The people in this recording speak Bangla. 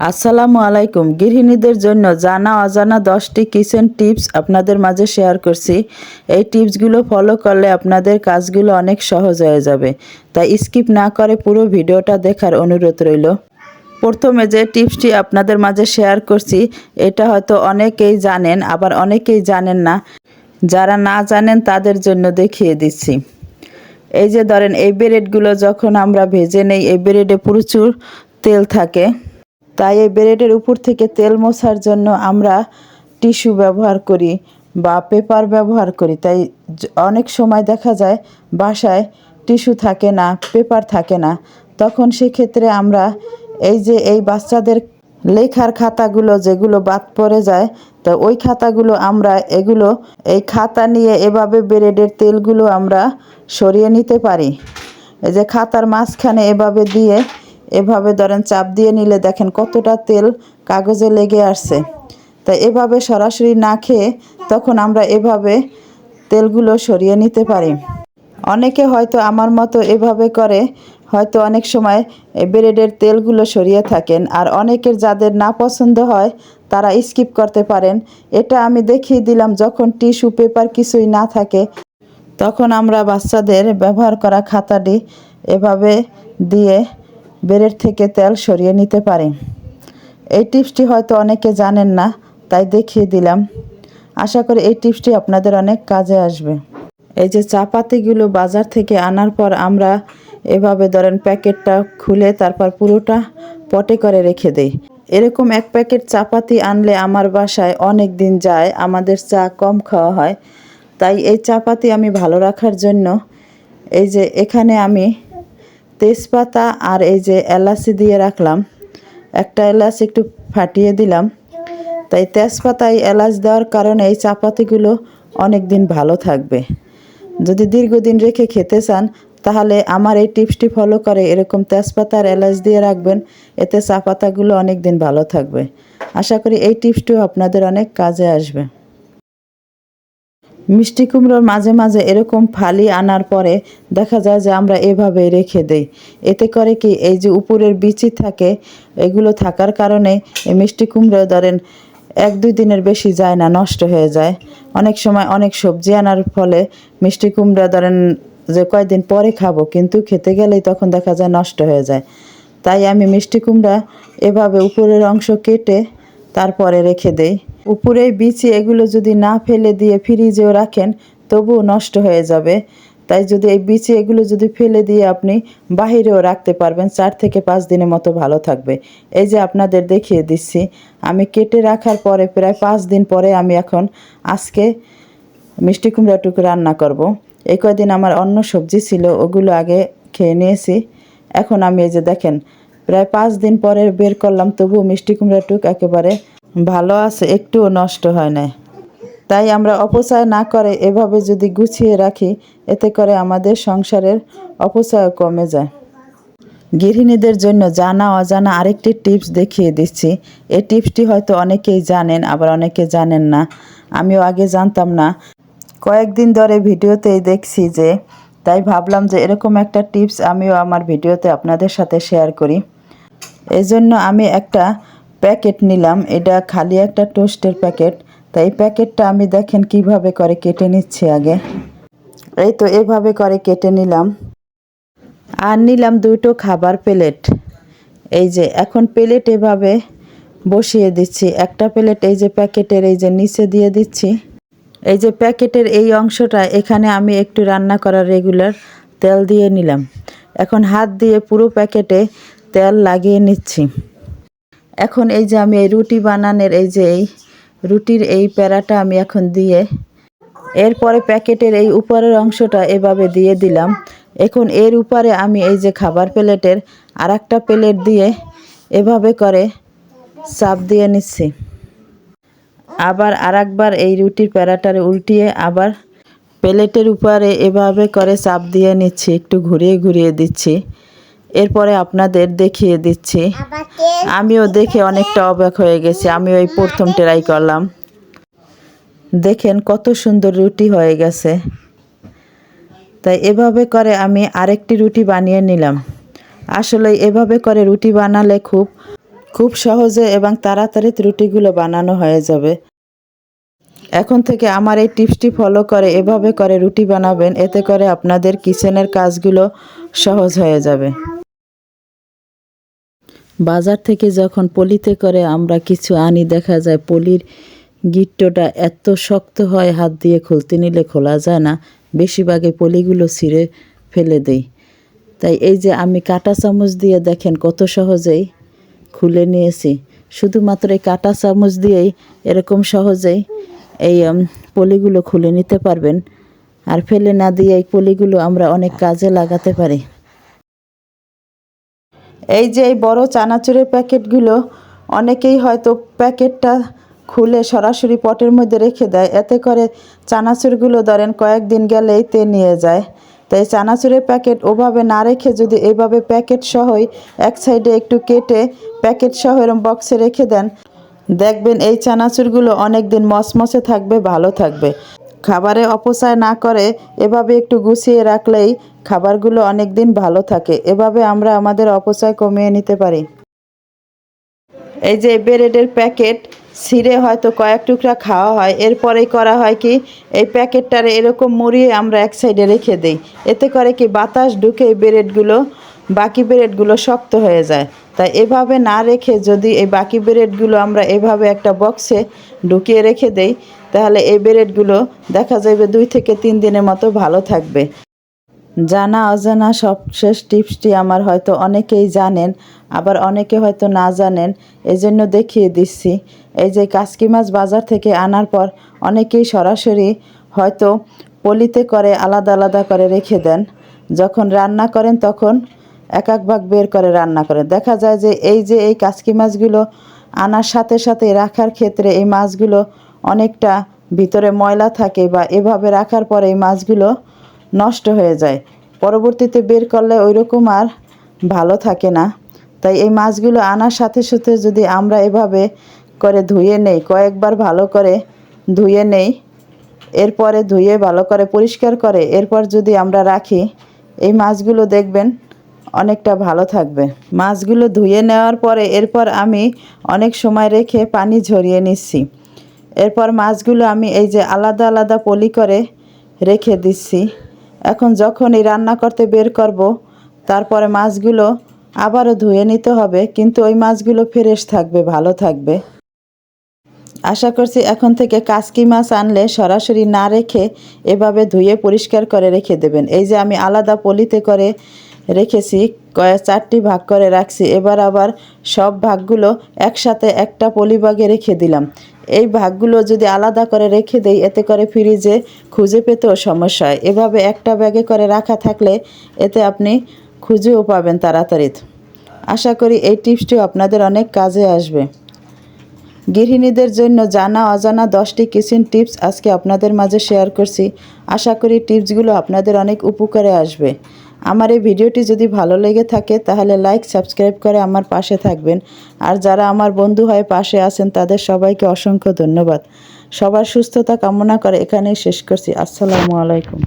আসসালামু আলাইকুম। গৃহিণীদের জন্য জানা অজানা দশটি কিচেন টিপস আপনাদের মাঝে শেয়ার করছি। এই টিপসগুলো ফলো করলে আপনাদের কাজগুলো অনেক সহজ হয়ে যাবে। তাই স্কিপ না করে পুরো ভিডিওটা দেখার অনুরোধ রইল। প্রথমে যে টিপসটি আপনাদের মাঝে শেয়ার করছি, এটা হয়তো অনেকেই জানেন, আবার অনেকেই জানেন না। যারা না জানেন, তাদের জন্য দেখিয়ে দিচ্ছি। এই যে ধরেন, এই ব্রেডগুলো যখন আমরা ভেজে নেই, এই ব্রেডে প্রচুর তেল থাকে। তাই এই ব্রেডের উপর থেকে তেল মোছার জন্য আমরা টিস্যু ব্যবহার করি বা পেপার ব্যবহার করি। তাই অনেক সময় দেখা যায় বাসায় টিস্যু থাকে না, পেপার থাকে না। তখন সেক্ষেত্রে আমরা এই যে এই বাচ্চাদের লেখার খাতাগুলো যেগুলো বাদ পড়ে যায়, তো ওই খাতাগুলো আমরা এগুলো, এই খাতা নিয়ে এভাবে ব্রেডের তেলগুলো আমরা সরিয়ে নিতে পারি। এই যে খাতার মাঝখানে এভাবে দিয়ে এভাবে ধরেন চাপ দিয়ে নিলে দেখেন কতটা তেল কাগজে লেগে আসছে। তাই এভাবে সরাসরি না খেয়ে তখন আমরা এভাবে তেলগুলো সরিয়ে নিতে পারি। অনেকে হয়তো আমার মতো এভাবে করে, হয়তো অনেক সময় ব্রেডের তেলগুলো সরিয়ে থাকেন আর অনেকের যাদের না পছন্দ হয় তারা স্কিপ করতে পারেন। এটা আমি দেখিয়ে দিলাম যখন টিস্যু পেপার কিছুই না থাকে, তখন আমরা বাচ্চাদের ব্যবহার করা খাতাটি এভাবে দিয়ে বেরের থেকে তেল সরিয়ে নিতে পারি। এই টিপসটি হয়তো অনেকে জানেন না, তাই দেখিয়ে দিলাম। আশা করি এই টিপসটি আপনাদের অনেক কাজে আসবে। এই যে চাপাতিগুলো বাজার থেকে আনার পর আমরা এভাবে ধরেন প্যাকেটটা খুলে তারপর পুরোটা পটে করে রেখে দেই। এরকম এক প্যাকেট চাপাতি আনলে আমার বাসায় অনেক দিন যায়, আমাদের চা কম খাওয়া হয়। তাই এই চাপাতি আমি ভালো রাখার জন্য এই যে এখানে আমি তেজপাতা আর এই যে এলাচি দিয়ে রাখলাম। একটা এলাচ একটু ফাটিয়ে দিলাম। তাই তেজপাতায় এলাচ দেওয়ার কারণে এই চাপাতিগুলো অনেক দিন ভালো থাকবে। যদি দীর্ঘদিন রেখে খেতে চান, তাহলে আমার এই টিপসটি ফলো করে এরকম তেজপাতা আর এলাচ দিয়ে রাখবেন। এতে চা পাতাগুলো অনেক দিন ভালো থাকবে। আশা করি এই টিপসটিও আপনাদের অনেক কাজে আসবে। মিষ্টি কুমড়োর মাঝে মাঝে এরকম ফালি আনার পরে দেখা যায় যে আমরা এভাবে রেখে দেই। এতে করে কি এই যে উপরের বিচি থাকে, এগুলো থাকার কারণে এই মিষ্টি কুমড়ো ধরেন এক দুই দিনের বেশি যায় না, নষ্ট হয়ে যায়। অনেক সময় অনেক সবজি আনার ফলে মিষ্টি কুমড়া ধরেন যে কয়েকদিন পরে খাব, কিন্তু খেতে গেলেই তখন দেখা যায় নষ্ট হয়ে যায়। তাই আমি মিষ্টি কুমড়া এভাবে উপরের অংশ কেটে তারপরে রেখে দেই। উপরে বিচি এগুলো যদি না ফেলে দিয়ে ফ্রিজেও রাখেন, তবুও নষ্ট হয়ে যাবে। তাই যদি এই বিচি এগুলো যদি ফেলে দিয়ে আপনি বাহিরেও রাখতে পারবেন, চার থেকে পাঁচ দিনের মতো ভালো থাকবে। এই যে আপনাদের দেখিয়ে দিচ্ছি, আমি কেটে রাখার পরে প্রায় পাঁচ দিন পরে আমি এখন আজকে মিষ্টি কুমড়াটুকু রান্না করব। এই কয়দিন আমার অন্য সবজি ছিল, ওগুলো আগে খেয়ে নিয়েছি। এখন আমি এই যে দেখেন, প্রায় পাঁচ দিন পরে বের করলাম, তবুও মিষ্টি কুমড়াটুক একেবারে ভালো আছে, একটুও নষ্ট হয় না তাই আমরা অপচয় না করে এভাবে যদি গুছিয়ে রাখি, এতে করে আমাদের সংসারের অপচয় কমে যায়। গৃহিণীদের জন্য জানা অজানা আরেকটি টিপস দেখিয়ে দিচ্ছি। এই টিপসটি হয়তো অনেকেই জানেন, আবার অনেকে জানেন না। আমিও আগে জানতাম না। কয়েকদিন ধরে ভিডিওতেই দেখছি যে, তাই ভাবলাম যে এরকম একটা টিপস আমিও আমার ভিডিওতে আপনাদের সাথে শেয়ার করি। এই জন্য আমি একটা প্যাকেট নিলাম। এটা খালি একটা টোস্টের প্যাকেট। তাই এই প্যাকেটটা আমি দেখেন কীভাবে করে কেটে নিচ্ছি আগে। এই তো এভাবে করে কেটে নিলাম। আর নিলাম দুটো খাবার প্লেট। এই যে এখন প্লেট এভাবে বসিয়ে দিচ্ছি। একটা প্লেট এই যে প্যাকেটের এই যে নিচে দিয়ে দিচ্ছি। এই যে প্যাকেটের এই অংশটা এখানে আমি একটু রান্না করার রেগুলার তেল দিয়ে নিলাম। এখন হাত দিয়ে পুরো প্যাকেটে তেল লাগিয়ে নিচ্ছি। এখন এই যে আমি এই রুটি বানানোর এই যে এই রুটির এই প্যারাটা আমি এখন দিয়ে এরপরে প্যাকেটের এই উপরের অংশটা এভাবে দিয়ে দিলাম। এখন এর উপরে আমি এই যে খাবার প্লেটের আর একটা প্লেট দিয়ে এভাবে করে চাপ দিয়ে নিচ্ছি। আবার আর একবার এই রুটির প্যারাটারে উল্টিয়ে আবার প্লেটের উপরে এভাবে করে চাপ দিয়ে নিচ্ছি। একটু ঘুরিয়ে ঘুরিয়ে দিচ্ছি। এরপরে আপনাদের দেখিয়ে দিচ্ছি। আমিও দেখে অনেকটা অবাক হয়ে গেছি। আমিও এই প্রথম ট্রাই করলাম। দেখেন কত সুন্দর রুটি হয়ে গেছে। তাই এভাবে করে আমি আরেকটি রুটি বানিয়ে নিলাম। আসলে এভাবে করে রুটি বানালে খুব খুব সহজে এবং তাড়াতাড়ি রুটিগুলো বানানো হয়ে যাবে। এখন থেকে আমার এই টিপসটি ফলো করে এভাবে করে রুটি বানাবেন। এতে করে আপনাদের কিচেনের কাজগুলো সহজ হয়ে যাবে। বাজার থেকে যখন পলিতে করে আমরা কিছু আনি, দেখা যায় পলির গিট্টটা এত শক্ত হয়, হাত দিয়ে খুলতে নিলে খোলা যায় না। বেশিরভাগে পলিগুলো ছিঁড়ে ফেলে দেই। তাই এই যে আমি কাঁটা চামচ দিয়ে দেখেন কত সহজেই খুলে নিয়েছি। শুধুমাত্র এই কাঁটা চামচ দিয়েই এরকম সহজেই এই পলিগুলো খুলে নিতে পারবেন। আর ফেলে না দিয়ে এই পলিগুলো আমরা অনেক কাজে লাগাতে পারি। এই যে এই বড় চানাচুরের প্যাকেটগুলো, অনেকেই হয়তো প্যাকেটটা খুলে সরাসরি পটের মধ্যে রেখে দেয়। এতে করে চানাচুরগুলো ধরেন কয়েকদিন গেলেই তে নিয়ে যায়। তাই চানাচুরের প্যাকেট ওভাবে না রেখে যদি এইভাবে প্যাকেট সহই এক সাইডে একটু কেটে প্যাকেট সহ এরম বক্সে রেখে দেন, দেখবেন এই চানাচুরগুলো অনেক দিন মসমসে থাকবে, ভালো থাকবে। খাবারে অপচয় না করে এভাবে একটু গুছিয়ে রাখলেই খাবারগুলো অনেক দিন ভালো থাকে। এভাবে আমরা আমাদের অপচয় কমিয়ে নিতে পারি। এই যে ব্রেডের প্যাকেট, ছিঁড়ে হয়তো কয়েক টুকরা খাওয়া হয়। এরপরেই করা হয় কি, এই প্যাকেটটারে এরকম মুড়িয়ে আমরা এক সাইডে রেখে দিই। এতে করে কি বাতাস ঢুকে এই ব্রেডগুলো, বাকি ব্রেডগুলো শক্ত হয়ে যায়। তাই এভাবে না রেখে যদি এই বাকি ব্রেডগুলো আমরা এভাবে একটা বক্সে ঢুকিয়ে রেখে দেই তাহলে এই ব্রেডগুলো দেখা যাবে দুই থেকে তিন দিনের মতো ভালো থাকবে। জানা অজানা সবশেষ টিপসটি আমার হয়তো অনেকেই জানেন, আবার অনেকে হয়তো না জানেন, এজন্য দেখিয়ে দিচ্ছি। এই যে কাসকি মাছ বাজার থেকে আনার পর অনেকেই সরাসরি হয়তো পলিতে করে আলাদা আলাদা করে রেখে দেন। যখন রান্না করেন তখন এক এক ভাগ বের করে রান্না করেন। দেখা যায় যে এই যে এই কাসকি মাছগুলো আনার সাথে সাথে রাখার ক্ষেত্রে এই মাছগুলো অনেকটা ভিতরে ময়লা থাকে বা এভাবে রাখার পরে এই মাছগুলো নষ্ট হয়ে যায়। পরবর্তীতে বের করলে ওই রকম আর ভালো থাকে না। তাই এই মাছগুলো আনার সাথে সাথে যদি আমরা এভাবে করে ধুয়ে নেই, কয়েকবার ভালো করে ধুয়ে নেই, এরপরে ধুয়ে ভালো করে পরিষ্কার করে, এরপর যদি আমরা রাখি, এই মাছগুলো দেখবেন অনেকটা ভালো থাকবে। মাছগুলো ধুয়ে নেওয়ার পরে এরপর আমি অনেক সময় রেখে পানি ঝরিয়ে নিচ্ছি। এরপর মাছগুলো আমি এই যে আলাদা আলাদা পলি করে রেখে দিচ্ছি। এখন যখন এই রান্না করতে বের করব, তারপরে মাছগুলো আবারও ধুয়ে নিতে হবে, কিন্তু ওই মাছগুলো ফ্রেশ থাকবে, ভালো থাকবে। আশা করছি এখন থেকে কাসকি মাছ আনলে সরাসরি না রেখে এভাবে ধুয়ে পরিষ্কার করে রেখে দেবেন। এই যে আমি আলাদা পলিতে করে রেখেছি, কয়েক চারটি ভাগ করে রাখছি, এবার আবার সব ভাগগুলো একসাথে একটা পলিবাগে রেখে দিলাম। এই ভাগগুলো যদি আলাদা করে রেখে দেই, এতে করে ফ্রিজে খুঁজে পেতেও সমস্যা হয়। এভাবে একটা ব্যাগে করে রাখা থাকলে এতে আপনি খুঁজেও পাবেন তাড়াতাড়ি। আশা করি এই টিপসটিও আপনাদের অনেক কাজে আসবে। গৃহিণীদের জন্য জানা, অজানা দশটি কিচেন টিপস আজকে আপনাদের মাঝে শেয়ার করছি। আশা করি টিপসগুলো আপনাদের অনেক উপকারে আসবে। আমার এই ভিডিওটি যদি ভালো লেগে থাকে, তাহলে লাইক সাবস্ক্রাইব করে আমার পাশে থাকবেন। আর যারা আমার বন্ধু হয়ে পাশে আছেন, তাদের সবাইকে অসংখ্য ধন্যবাদ। সবার সুস্থতা কামনা করে এখানেই শেষ করছি। আসসালামু আলাইকুম।